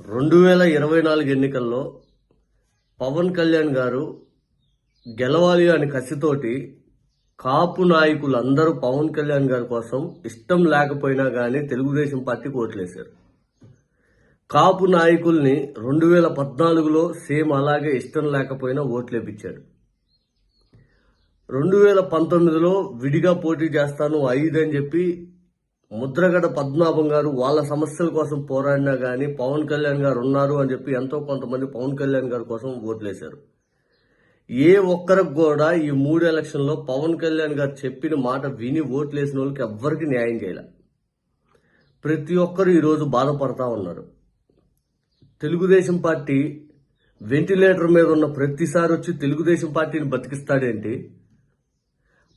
రెండు వేల ఇరవై నాలుగు ఎన్నికల్లో పవన్ కళ్యాణ్ గారు గెలవాలి అని కసితోటి కాపు నాయకులందరూ పవన్ కళ్యాణ్ గారి కోసం ఇష్టం లేకపోయినా కానీ తెలుగుదేశం పార్టీకి ఓట్లేశారు. కాపు నాయకుల్ని రెండు వేల పద్నాలుగులో సేమ్ అలాగే ఇష్టం లేకపోయినా ఓట్లేపించాడు రెండు వేల పంతొమ్మిదిలో విడిగా పోటీ చేస్తాను ఐదు అని చెప్పి ముద్రగడ పద్మనాభం గారు వాళ్ళ సమస్యల కోసం పోరాడినా కానీ పవన్ కళ్యాణ్ గారు ఉన్నారు అని చెప్పి ఎంతో కొంతమంది పవన్ కళ్యాణ్ గారి కోసం ఓట్లేశారు. ఏ ఒక్కరికి కూడా ఈ మూడు ఎలక్షన్లో పవన్ కళ్యాణ్ గారు చెప్పిన మాట విని ఓట్లేసిన వాళ్ళకి ఎవ్వరికి న్యాయం చేయలే. ప్రతి ఒక్కరు ఈరోజు బాధపడతా ఉన్నారు. తెలుగుదేశం పార్టీ వెంటిలేటర్ మీద ఉన్న ప్రతిసారి వచ్చి తెలుగుదేశం పార్టీని బతికిస్తాడేంటి?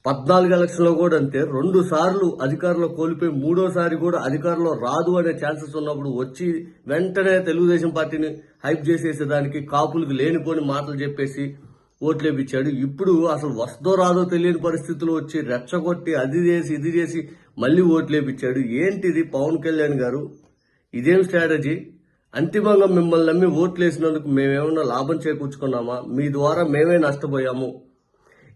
పద్నాలుగు ఎలక్షన్లో కూడా అంతే. రెండు సార్లు అధికారంలో కోల్పోయి మూడోసారి కూడా అధికారంలో రాదు అనే ఛాన్సెస్ ఉన్నప్పుడు వచ్చి వెంటనే తెలుగుదేశం పార్టీని హైప్ చేసేసేదానికి కాపులకు లేనిపోని మాటలు చెప్పేసి ఓట్లేపించాడు ఇప్పుడు అసలు వస్తో రాదో తెలియని పరిస్థితులు వచ్చి రెచ్చగొట్టి అది చేసి ఇది చేసి మళ్ళీ ఓట్లేపించాడు ఏంటిది? పవన్ కళ్యాణ్ గారు? ఇదేం స్ట్రాటజీ? అంతిమంగా మిమ్మల్ని నమ్మి ఓట్లేసినందుకు మేమేమన్నా లాభం చేకూర్చుకున్నామా? మీ ద్వారా మేమే నష్టపోయాము.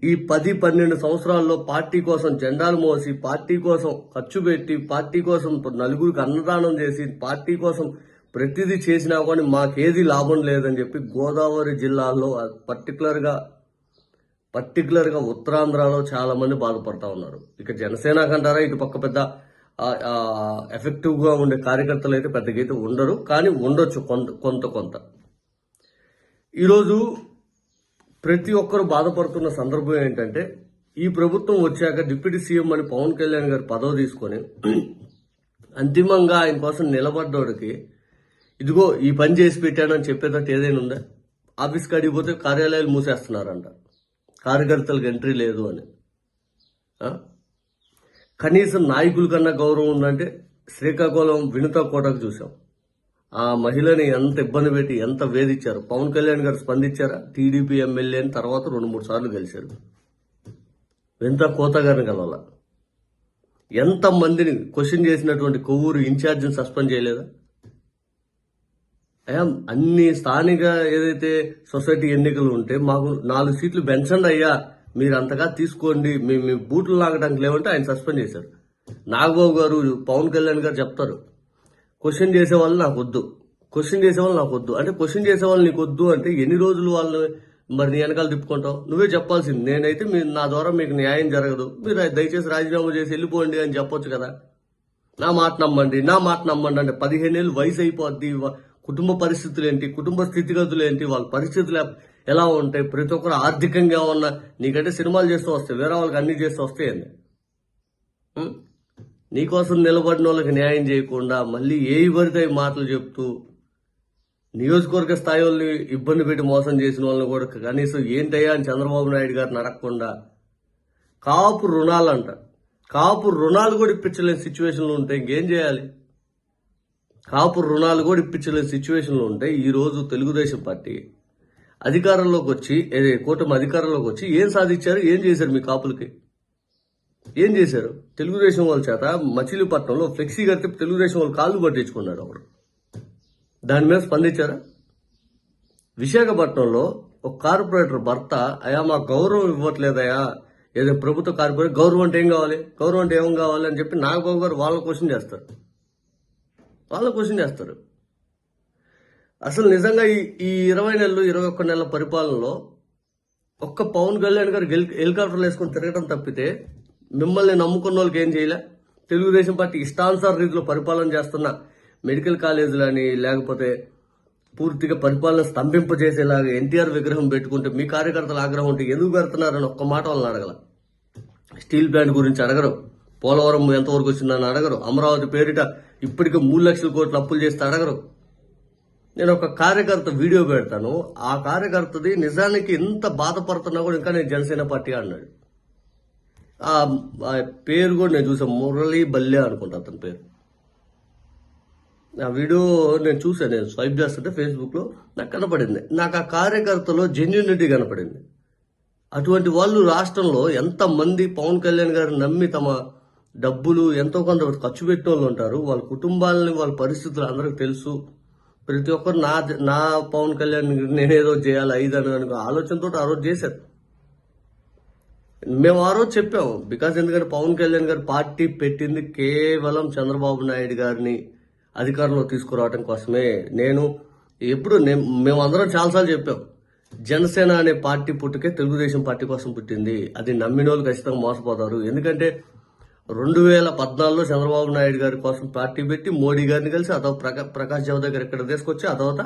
ఈ పది పన్నెండు సంవత్సరాల్లో పార్టీ కోసం జెండాలు మోసి పార్టీ కోసం ఖర్చు పెట్టి పార్టీ కోసం నలుగురికి అన్నదానం చేసి పార్టీ కోసం ప్రతిదీ చేసినా కానీ మాకేది లాభం లేదని చెప్పి గోదావరి జిల్లాలో పర్టికులర్గా పర్టికులర్గా ఉత్తరాంధ్రలో చాలా మంది బాధపడతా ఉన్నారు. ఇక జనసేన కంటారా ఇటు పక్క పెద్ద ఎఫెక్టివ్గా ఉండే కార్యకర్తలు అయితే పెద్దగా అయితే ఉండరు కానీ ఉండొచ్చు కొంత కొంత కొంత. ఈరోజు ప్రతి ఒక్కరు బాధపడుతున్న సందర్భం ఏంటంటే ఈ ప్రభుత్వం వచ్చాక డిప్యూటీ సీఎం అని పవన్ కళ్యాణ్ గారు పదవి తీసుకొని అంతిమంగా ఆయన కోసం నిలబడ్డోడికి ఇదిగో ఈ పని చేసి పెట్టానని చెప్పేటట్టు ఏదైనా ఉందా? ఆఫీస్ అడిగిపోతే కార్యాలయాలు మూసేస్తున్నారంట. కార్యకర్తలకు ఎంట్రీ లేదు అని. కనీసం నాయకుల కన్నా గౌరవం ఉందంటే శ్రీకాకుళం వినుత కోటకు చూసాం ఆ మహిళని ఎంత ఇబ్బంది పెట్టి ఎంత వేధించారు? పవన్ కళ్యాణ్ గారు స్పందించారా? టీడీపీ ఎమ్మెల్యేని తర్వాత రెండు మూడు సార్లు గెలిచారు. వింత కోత గారిని కలవాల? ఎంత మందిని క్వశ్చన్ చేసినటువంటి కొవ్వూరు ఇన్ఛార్జిని సస్పెండ్ చేయలేదా? అయ్యా అన్ని స్థానిక ఏదైతే సొసైటీ ఎన్నికలు ఉంటే మాకు నాలుగు సీట్లు పెంచండి అయ్యా. మీరు అంతగా తీసుకోండి. మేము మీ బూట్లు లాగడానికి లేవంటే ఆయన సస్పెండ్ చేశారు. నాగబాబు గారు పవన్ కళ్యాణ్ గారు చెప్తారు. క్వశ్చన్ చేసే వాళ్ళు నాకు వద్దు. క్వశ్చన్ చేసే వాళ్ళు నాకు వద్దు. అంటే క్వశ్చన్ చేసే వాళ్ళు నీకు వద్దు అంటే ఎన్ని రోజులు వాళ్ళని మరి నీ వెనకాల తిప్పుకుంటావు? నువ్వే చెప్పాల్సింది. నేనైతే మీ నా ద్వారా మీకు న్యాయం జరగదు. మీరు దయచేసి రాజీనామా చేసి వెళ్ళిపోండి అని చెప్పొచ్చు కదా. నా మాట నమ్మండి. నా మాట నమ్మండి అంటే పదిహేను ఏళ్ళు వయసు అయిపోద్ది. కుటుంబ పరిస్థితులు ఏంటి? కుటుంబ స్థితిగతులు ఏంటి? వాళ్ళ పరిస్థితులు ఎలా ఉంటాయి? ప్రతి ఒక్కరు ఆర్థికంగా ఉన్న నీకంటే సినిమాలు చేస్తూ వస్తాయి వేరే వాళ్ళకి అన్ని చేస్తూ వస్తాయండి నీకోసం నిలబడిన వాళ్ళకి న్యాయం చేయకుండా మళ్ళీ ఏ పడితే మాటలు చెప్తూ నియోజకవర్గ స్థాయి వాళ్ళని ఇబ్బంది పెట్టి మోసం చేసిన వాళ్ళని కూడా కనీసం ఏంటయ్యా అని చంద్రబాబు నాయుడు గారిని అడగకుండా కాపు రుణాలు అంట కాపు రుణాలు కూడా ఇప్పించలేని సిచ్యువేషన్లు ఉంటే ఇంకేం చేయాలి? కాపు రుణాలు కూడా ఇప్పించలేని సిచ్యువేషన్లు ఉంటాయి ఈ రోజు తెలుగుదేశం పార్టీ అధికారంలోకి వచ్చి కూటమి అధికారంలోకి వచ్చి ఏం సాధించారు? ఏం చేశారు మీ కాపులకి? ఏం చేశారు? తెలుగుదేశం వాళ్ళ చేత మచిలీపట్నంలో ఫ్లెక్సీ కడితే తెలుగుదేశం వాళ్ళు కాళ్ళు పట్టించుకున్నాడు ఒకడు. దాని మీద స్పందించారా? విశాఖపట్నంలో ఒక కార్పొరేటర్ భర్త అయా మాకు గౌరవం ఇవ్వట్లేదయా ఏదో ప్రభుత్వ కార్పొరేట్ గౌరవం అంటే ఏం కావాలి? గౌరవం అంటే ఏం కావాలి? అని చెప్పి నాగబాబు గారు వాళ్ళ క్వశ్చన్ చేస్తారు. వాళ్ళ క్వశ్చన్ చేస్తారు. అసలు నిజంగా ఈ ఈ ఇరవై నెలలు ఇరవై ఒక్క నెలల పరిపాలనలో ఒక్క పవన్ కళ్యాణ్ గారు హెలికాప్టర్లు వేసుకొని తిరగడం తప్పితే మిమ్మల్ని నమ్ముకున్న వాళ్ళకి ఏం చేయలే? తెలుగుదేశం పార్టీ ఇష్టానుసార రీతిలో పరిపాలన చేస్తున్న మెడికల్ కాలేజీలని లేకపోతే పూర్తిగా పరిపాలన స్తంభింపజేసేలాగా ఎన్టీఆర్ విగ్రహం పెట్టుకుంటే మీ కార్యకర్తల ఆగ్రహం ఉంటే ఎందుకు పెడుతున్నారని ఒక్క మాట వాళ్ళని అడగల. స్టీల్ ప్లాంట్ గురించి అడగరు. పోలవరం ఎంతవరకు వచ్చిందని అడగరు. అమరావతి పేరిట ఇప్పటికే మూడు లక్షల కోట్లు అప్పులు చేస్తే అడగరు. నేను ఒక కార్యకర్త వీడియో పెడతాను. ఆ కార్యకర్తది నిజానికి ఎంత బాధపడుతున్నా కూడా ఇంకా నేను జనసేన పార్టీ అన్నాడు. ఆ పేరు కూడా నేను చూసాను మురళీ బల్లె అనుకుంటా అతని పేరు. ఆ వీడియో నేను చూసాను నేను స్వైప్ చేస్తుంటే ఫేస్బుక్లో నాకు కనపడింది. నాకు ఆ కార్యకర్తలో జెన్యునిటీ కనపడింది. అటువంటి వాళ్ళు రాష్ట్రంలో ఎంతమంది పవన్ కళ్యాణ్ గారిని నమ్మి తమ డబ్బులు ఎంతో కొంత ఖర్చు పెట్టిన వాళ్ళు ఉంటారు. వాళ్ళ కుటుంబాలని వాళ్ళ పరిస్థితులు అందరికి తెలుసు. ప్రతి ఒక్కరు నా నా పవన్ కళ్యాణ్ నేనేదో చేయాలి ఐదు అని ఆలోచనతో ఆ రోజు చేశారు. మేము ఆ రోజు చెప్పాము బికాస్ ఎందుకంటే పవన్ కళ్యాణ్ గారు పార్టీ పెట్టింది కేవలం చంద్రబాబు నాయుడు గారిని అధికారంలో తీసుకురావడం కోసమే. నేను ఎప్పుడు నేను మేము అందరం చాలాసార్లు చెప్పాం. జనసేన అనే పార్టీ పుట్టుకే తెలుగుదేశం పార్టీ కోసం పుట్టింది. అది నమ్మిన వాళ్ళు ఖచ్చితంగా మోసపోతారు. ఎందుకంటే రెండు వేల పద్నాలుగులో చంద్రబాబు నాయుడు గారి కోసం పార్టీ పెట్టి మోడీ గారిని కలిసి అదో ప్రకా ప్రకాష్ జావదేకర్ ఇక్కడ తీసుకొచ్చి ఆ తర్వాత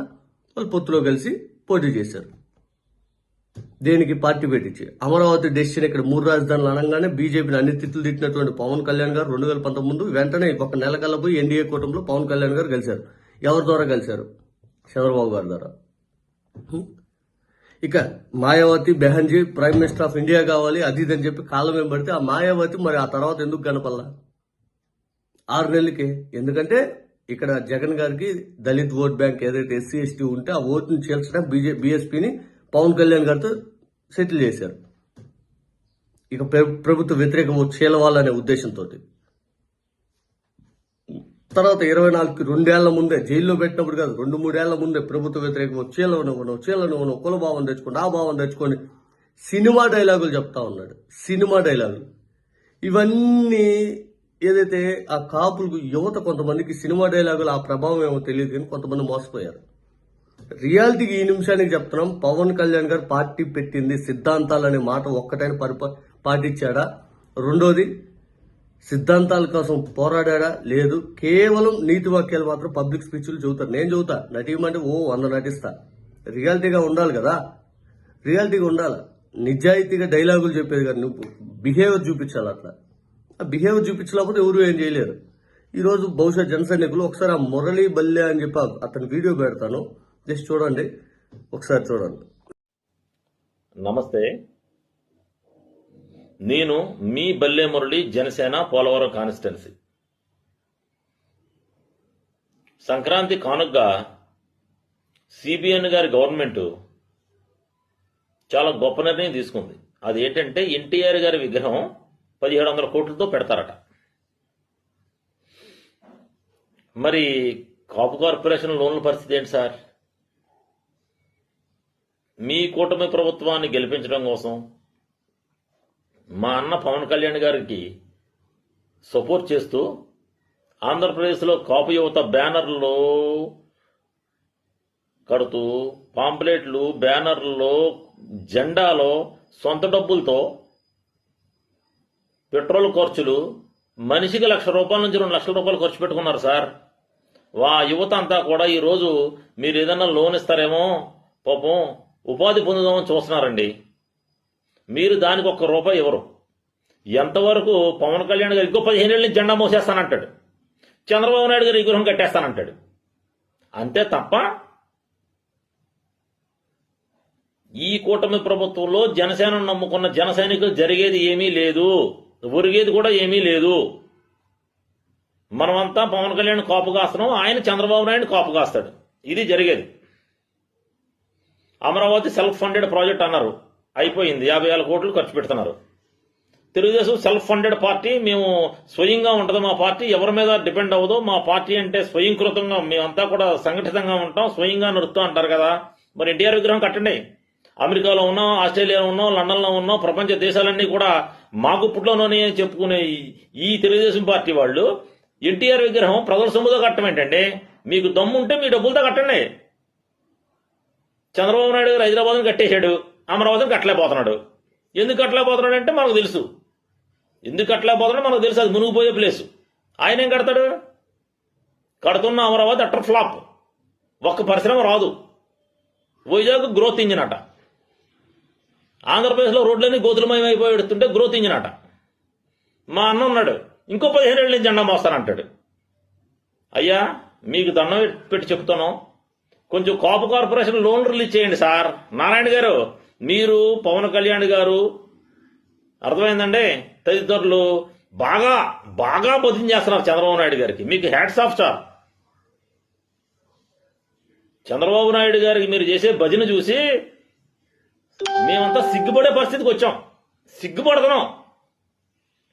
వాళ్ళు పొత్తులో కలిసి పోటీ చేశారు. దేనికి పార్టీ పెట్టించి? అమరావతి డెసిషన్ ఇక్కడ మూడు రాజధానులు అనగానే బీజేపీని అన్ని తిట్లు తిట్టినటువంటి పవన్ కళ్యాణ్ గారు రెండు వేల పంతొమ్మిది వెంటనే ఒక నెల కల్లా పోయి ఎన్డీఏ కూటమిలో పవన్ కళ్యాణ్ గారు కలిశారు ఎవరి ద్వారా కలిశారు చంద్రబాబు గారి ద్వారా. ఇక Mayawati Behenji prime minister of India కావాలి అది ఇది అని చెప్పి కాలం ఏం పడితే ఆ మాయావతి మరి ఆ తర్వాత ఎందుకు కనపల్లా ఆరు నెలలకి. ఎందుకంటే ఇక్కడ జగన్ గారికి దళిత్ ఓట్ బ్యాంక్ ఏదైతే ఎస్సీ ఎస్టీ ఉంటే ఆ ఓట్ని చేర్చడం బీజే బీఎస్పీని పవన్ కళ్యాణ్ గారితో సెటిల్ చేశారు. ఇక ప్రభుత్వ వ్యతిరేకము ఓటు చీలవాలనే ఉద్దేశంతో తర్వాత ఇరవై నాలుగు రెండేళ్ళ ముందే జైల్లో పెట్టినప్పుడు కాదు రెండు మూడేళ్ళ ముందే ప్రభుత్వ వ్యతిరేకము ఓటు చీలవనివ్వను చీలనివ్వను కుల భావం తెచ్చుకోండి ఆ భావం తెచ్చుకోండి సినిమా డైలాగులు చెప్తా ఉన్నాడు. సినిమా డైలాగులు. ఇవన్నీ ఏదైతే ఆ కాపులకు యువత కొంతమందికి సినిమా డైలాగులు ఆ ప్రభావం ఏమో తెలియదు కానీ కొంతమంది మోసపోయారు. రియాలిటీకి ఈ నిమిషానికి చెప్తున్నాం. పవన్ కళ్యాణ్ గారు పార్టీ పెట్టింది సిద్ధాంతాలు అనే మాట ఒక్కటైనా పరిప పాటించాడా? రెండోది సిద్ధాంతాల కోసం పోరాడా లేదు. కేవలం నీతి వాక్యాలు మాత్రం పబ్లిక్ స్పీచ్లు చదువుతారు. నేను చదువుతా. నటీమంటే ఓ వంద నటిస్తా. రియాలిటీగా ఉండాలి కదా? రియాలిటీగా ఉండాలి? నిజాయితీగా డైలాగులు చెప్పేది కదా. నువ్వు బిహేవియర్ చూపించాలి అట్లా. ఆ బిహేవియర్ చూపించలేకపోతే ఎవరు ఏం చేయలేరు. ఈరోజు బహుశా జనసైనికులు ఒకసారి ఆ మురళీ బల్లె అని చెప్పి అతని వీడియో పెడతాను. జస్ట్ చూడండి. ఒకసారి చూడండి. నమస్తే. నేను మీ బల్లే మురళి జనసేన పోలవరం కాన్స్టిట్యున్సీ. సంక్రాంతి కానుగ్గా సిబిఎన్ గారి గవర్నమెంట్ చాలా గొప్ప నిర్ణయం తీసుకుంది. అది ఏంటంటే ఎన్టీఆర్ గారి విగ్రహం పదిహేడు వందల కోట్లతో పెడతారట. మరి కాపు కార్పొరేషన్ లోన్ల పరిస్థితి ఏంటి సార్? మీ కూటమి ప్రభుత్వాన్ని గెలిపించడం కోసం మా అన్న పవన్ కళ్యాణ్ గారికి సపోర్ట్ చేస్తూ ఆంధ్రప్రదేశ్లో కాపు యువత బ్యానర్లు కడుతూ పాంప్లెట్లు బ్యానర్లలో జెండాలో సొంత డబ్బులతో పెట్రోల్ ఖర్చులు మనిషికి లక్ష రూపాయల నుంచి రెండు లక్షల రూపాయలు ఖర్చు పెట్టుకున్నారు సార్. వా యువత అంతా కూడా ఈరోజు మీరు ఏదన్నా లోన్ ఇస్తారేమో? పాపం ఉపాధి పొందుదామని చూస్తున్నారండి. మీరు దానికి ఒక్క రూపాయి ఇవ్వరు. ఎంతవరకు పవన్ కళ్యాణ్ గారు ఇంకో పదిహేను ఏళ్ళ నుంచి జెండా మోసేస్తానంటాడు. చంద్రబాబు నాయుడు గారు విగ్రహం కట్టేస్తానంటాడు. అంతే తప్ప ఈ కూటమి ప్రభుత్వంలో జనసేనను నమ్ముకున్న జన సైనికులు జరిగేది ఏమీ లేదు. ఒరిగేది కూడా ఏమీ లేదు. మనమంతా పవన్ కళ్యాణ్ కాపు కాస్తున్నాం ఆయన చంద్రబాబు నాయుడు కాపు కాస్తాడు ఇది జరిగేది. అమరావతి సెల్ఫ్ ఫండెడ్ ప్రాజెక్ట్ అన్నారు. అయిపోయింది. యాభై వేల కోట్లు ఖర్చు పెడుతున్నారు. తెలుగుదేశం సెల్ఫ్ ఫండెడ్ పార్టీ మేము స్వయంగా ఉంటుంది మా పార్టీ. ఎవరి మీద డిపెండ్ అవ్వదు. మా పార్టీ అంటే స్వయంకృతంగా మేమంతా కూడా సంఘటితంగా ఉంటాం. స్వయంగా నడుస్తూ అంటారు కదా. మరి ఎన్టీఆర్ విగ్రహం కట్టండి. అమెరికాలో ఉన్నాం ఆస్ట్రేలియాలో ఉన్నాం లండన్లో ఉన్నాం ప్రపంచ దేశాలన్నీ కూడా మా గుప్పుట్లోనే చెప్పుకునే ఈ- తెలుగుదేశం పార్టీ వాళ్ళు. ఎన్టీఆర్ విగ్రహం ప్రజల సొమ్ముతో కట్టడం ఏంటండి మీకు దమ్ముంటే మీ డబ్బులతో కట్టండి. చంద్రబాబు నాయుడు గారు హైదరాబాద్ని కట్టేశాడు అమరావతిని కట్టలేకపోతున్నాడు. ఎందుకు కట్టలేకపోతున్నాడు అంటే మనకు తెలుసు. ఎందుకు కట్టలేకపోతున్నాడో మనకు తెలుసు అది మునిగిపోయే ప్లేస్. ఆయన ఏం కడతాడు? కడుతున్న అమరావతి అట్టర్ ఫ్లాప్. ఒక్క పరిశ్రమ రాదు. వైజాగ్ గ్రోత్ ఇంజిన్ అట. ఆంధ్రప్రదేశ్లో రోడ్లన్నీ గోతులమయం అయిపోయి గ్రోత్ ఇంజిన్ అట. మా అన్న ఉన్నాడు ఇంకో పదిహేను ఏళ్ళ నుంచి జెండా మోస్తానంటాడు. అయ్యా మీకు దండం పెట్టి చెప్తాను కొంచెం కాపు కార్పొరేషన్ లోన్ రిలీజ్ చేయండి సార్. నారాయణ గారు మీరు పవన్ కళ్యాణ్ గారు అర్థమైందండి? తదితరులు బాగా బాగా బదిలీ చేస్తున్నారు చంద్రబాబు నాయుడు గారికి. మీకు hats off sir Chandrababu Naidu గారికి మీరు చేసే భజన చూసి మేమంతా సిగ్గుపడే పరిస్థితికి వచ్చాం. సిగ్గుపడుతున్నాం.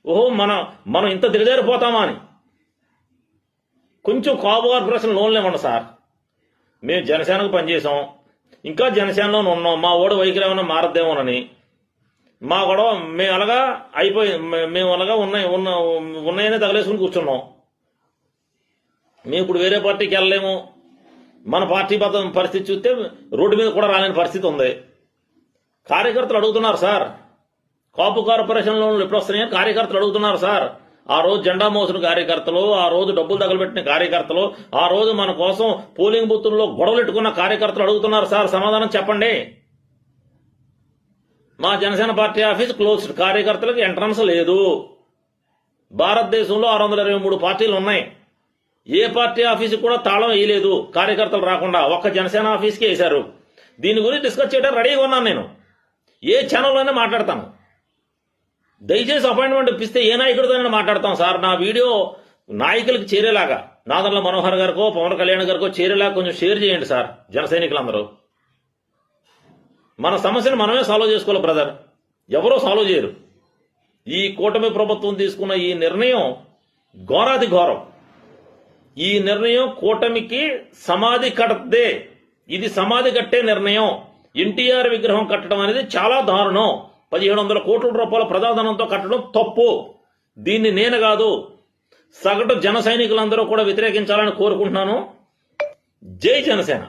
ఓహో మనం మనం ఇంత దిగజారిపోతామా అని. కొంచెం కాపు కార్పొరేషన్ లోన్లు ఇవ్వండి సార్ మేము జనసేనకు పనిచేసాం ఇంకా జనసేనలోనే ఉన్నాం. మా ఓడి వైఖరి ఏమైనా మారద్దేమోనని. మా గొడవ మేము అలాగా అయిపోయి మేము అలాగా ఉన్నాయి ఉన్న ఉన్నాయని తగలేసుకుని కూర్చున్నాం. మేము ఇప్పుడు వేరే పార్టీకి వెళ్ళలేము. మన పార్టీ పద పరిస్థితి చూస్తే రోడ్డు మీద కూడా రాలేని పరిస్థితి ఉంది. కార్యకర్తలు అడుగుతున్నారు సార్. కాపు కార్పొరేషన్ లోన్లు ఎప్పుడు వస్తున్నాయని కార్యకర్తలు అడుగుతున్నారు సార్. ఆ రోజు జెండా మోసిన కార్యకర్తలు ఆ రోజు డబ్బులు తగలబెట్టిన కార్యకర్తలు ఆ రోజు మన కోసం పోలింగ్ బూతుల్లో గొడవలు పెట్టుకున్న కార్యకర్తలు అడుగుతున్నారు. సార్ సమాధానం చెప్పండి. మా జనసేన పార్టీ ఆఫీస్ క్లోజ్డ్. కార్యకర్తలకు ఎంట్రన్స్ లేదు. భారతదేశంలో ఆరు వందల ఇరవై మూడు పార్టీలు ఉన్నాయి. ఏ పార్టీ ఆఫీసు కూడా తాళం వేయలేదు. కార్యకర్తలు రాకుండా ఒక్క జనసేన ఆఫీస్కి వేశారు. దీని గురించి డిస్కస్ చేయడానికి రెడీగా ఉన్నాను నేను. ఏ ఛానల్లోనే మాట్లాడతాను. దయచేసి అపాయింట్మెంట్ ఇప్పిస్తే ఏ నాయకుడితోనైనా మాట్లాడతాం? సార్ నా వీడియో నాయకులకు చేరేలాగా నాదర్ల మనోహర్ గారికో పవన్ కళ్యాణ్ గారికో చేరేలాగా కొంచెం షేర్ చేయండి సార్ జన సైనికులందరూ. మన సమస్యను మనమే సాల్వ్ చేసుకోవాలి బ్రదర్ ఎవరో సాల్వ్ చేయరు. ఈ కూటమి ప్రభుత్వం తీసుకున్న ఈ నిర్ణయం ఘోరాది ఘోరం. ఈ నిర్ణయం కూటమికి సమాధి కట్టదే. ఇది సమాధి కట్టే నిర్ణయం. ఎన్టీఆర్ విగ్రహం కట్టడం అనేది చాలా దారుణం. పదిహేడు వందల కోట్ల రూపాయల ప్రజాధనంతో కట్టడం తప్పు. దీన్ని నేను కాదు సగటు జన సైనికులందరూ కూడా వ్యతిరేకించాలని కోరుకుంటున్నాను. జై జనసేన.